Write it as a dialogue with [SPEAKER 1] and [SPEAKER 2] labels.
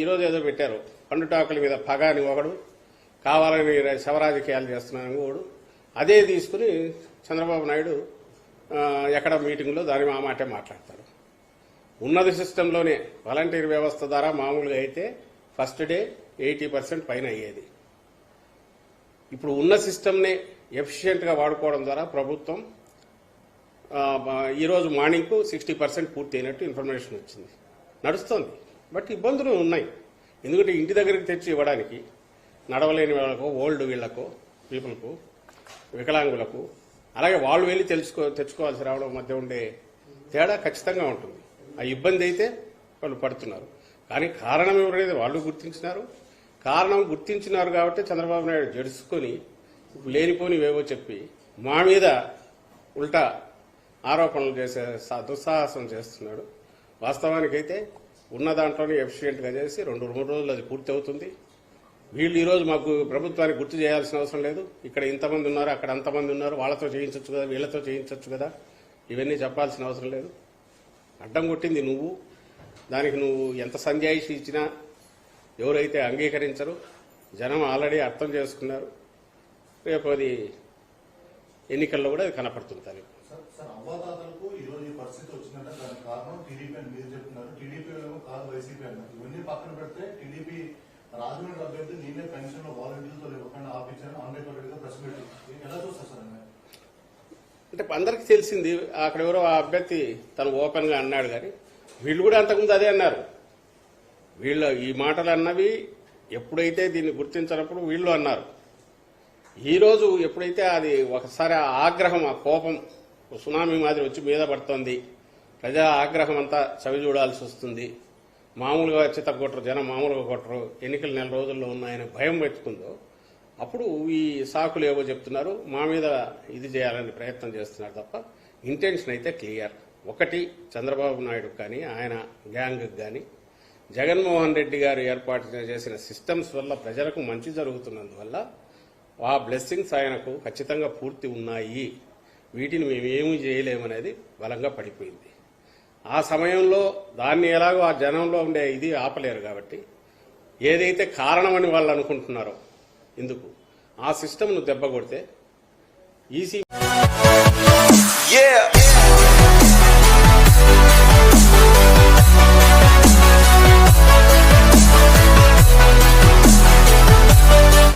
[SPEAKER 1] ఈరోజు ఏదో పెట్టారు. పండుటాకుల మీద పగ అని ఒకడు కావాలని శవరాజకీయాలు చేస్తున్నాను ఒకడు. అదే తీసుకుని చంద్రబాబు నాయుడు ఎక్కడ మీటింగ్లో దాని మా మాటే మాట్లాడతారు. ఉన్నది సిస్టంలోనే వాలంటీర్ వ్యవస్థ ద్వారా మామూలుగా అయితే ఫస్ట్ డే ఎయిటీ పర్సెంట్ పైన అయ్యేది. ఇప్పుడు ఉన్న సిస్టమ్నే ఎఫిషియెంట్గా వాడుకోవడం ద్వారా ప్రభుత్వం ఈరోజు మార్నింగ్కు సిక్స్టీ పర్సెంట్ పూర్తి అయినట్టు ఇన్ఫర్మేషన్ వచ్చింది. నడుస్తోంది. బట్ ఇబ్బందులు ఉన్నాయి. ఎందుకంటే ఇంటి దగ్గరికి తెచ్చి ఇవ్వడానికి నడవలేని వాళ్ళకు ఓల్డ్ వీళ్ళకు పీపుల్కు వికలాంగులకు అలాగే వాళ్ళు వెళ్ళి తెలుసుకో తెచ్చుకోవాల్సి రావడం మధ్య ఉండే తేడా ఖచ్చితంగా ఉంటుంది. ఆ ఇబ్బంది అయితే వాళ్ళు పడుతున్నారు. కానీ కారణం ఎవరైతే వాళ్ళు గుర్తించినారు కారణం గుర్తించినారు కాబట్టి చంద్రబాబు నాయుడు జడుచుకొని లేనిపోనివేవో చెప్పి మా మీద ఉల్టా ఆరోపణలు చేసే దుస్సాహసం చేస్తున్నాడు. వాస్తవానికైతే ఉన్న దాంట్లోనే ఎఫిషియెంట్గా చేసి రెండు మూడు రోజులు అది పూర్తి అవుతుంది వీళ్ళు ఈరోజు మాకు ప్రభుత్వానికి గుర్తు చేయాల్సిన అవసరం లేదు. ఇక్కడ ఇంతమంది ఉన్నారు అక్కడ అంతమంది ఉన్నారు వాళ్ళతో చేయించవచ్చు కదా వీళ్ళతో చేయించవచ్చు కదా ఇవన్నీ చెప్పాల్సిన అవసరం లేదు. అడ్డం కొట్టింది నువ్వు. దానికి నువ్వు ఎంత సంజాయిషి ఇచ్చినా ఎవరైతే అంగీకరించరు జనం ఆల్రెడీ అర్థం చేసుకున్నారు. రేపు అది ఎన్నికల్లో కూడా అది కనపడుతుంది దానికి
[SPEAKER 2] సార్ సార్ అవ్వాతాతలకు ఈ రోజు ఈ పరిస్థితి వచ్చిందంటే దానికి కారణం టీడీపీ అని మీరు చెప్తున్నారు టీడీపీ ఏమో కాదు వైసీపీ అన్న ఇవన్నీ పక్కన పెడితే టీడీపీ రాజమండ్రి అభ్యర్థి నేనే పెన్షన్లో వాలంటీర్లతో ఇవ్వకుండా ఆపించాను ఆంబేద్కర్ రెడ్డిగా ప్రెస్ మీట్ ఎలా చూస్తారు సార్
[SPEAKER 1] అంటే అందరికి తెలిసింది అక్కడ ఎవరో ఆ అభ్యర్థి తను ఓపెన్గా అన్నాడు కానీ వీళ్ళు కూడా అంతకుముందు అదే అన్నారు. వీళ్ళు ఈ మాటలు అన్నవి ఎప్పుడైతే దీన్ని గుర్తించినప్పుడు వీళ్ళు అన్నారు. ఈరోజు ఎప్పుడైతే అది ఒకసారి ఆ ఆగ్రహం ఆ కోపం సునామీ మాదిరి వచ్చి మీద పడుతోంది ప్రజా ఆగ్రహం అంతా చవి చూడాల్సి వస్తుంది. మామూలుగా చిత్తగొట్టరు జనం మామూలుగా కొట్టరు. ఎన్నికలు నెల రోజుల్లో ఉన్నాయని భయం పెట్టుకుందో అప్పుడు ఈ సాకులు ఏవో చెప్తున్నారు మా మీద ఇది చేయాలని ప్రయత్నం చేస్తున్నారు తప్ప ఇంటెన్షన్ అయితే క్లియర్. ఒకటి చంద్రబాబు నాయుడు కానీ ఆయన గ్యాంగ్ కానీ జగన్మోహన్ రెడ్డి గారు ఏర్పాటు చేసిన సిస్టమ్స్ వల్ల ప్రజలకు మంచి జరుగుతున్నందువల్ల ఆ బ్లెస్సింగ్స్ ఆయనకు ఖచ్చితంగా పూర్తి ఉన్నాయి. వీటిని మేమేమీ చేయలేమనేది బలంగా పడిపోయింది. ఆ సమయంలో దాన్ని ఎలాగో ఆ జనంలో ఉండే ఇది ఆపలేరు కాబట్టి ఏదైతే కారణమని వాళ్ళు అనుకుంటున్నారో ఎందుకు ఆ సిస్టమ్ను దెబ్బ కొడితే ఈసీ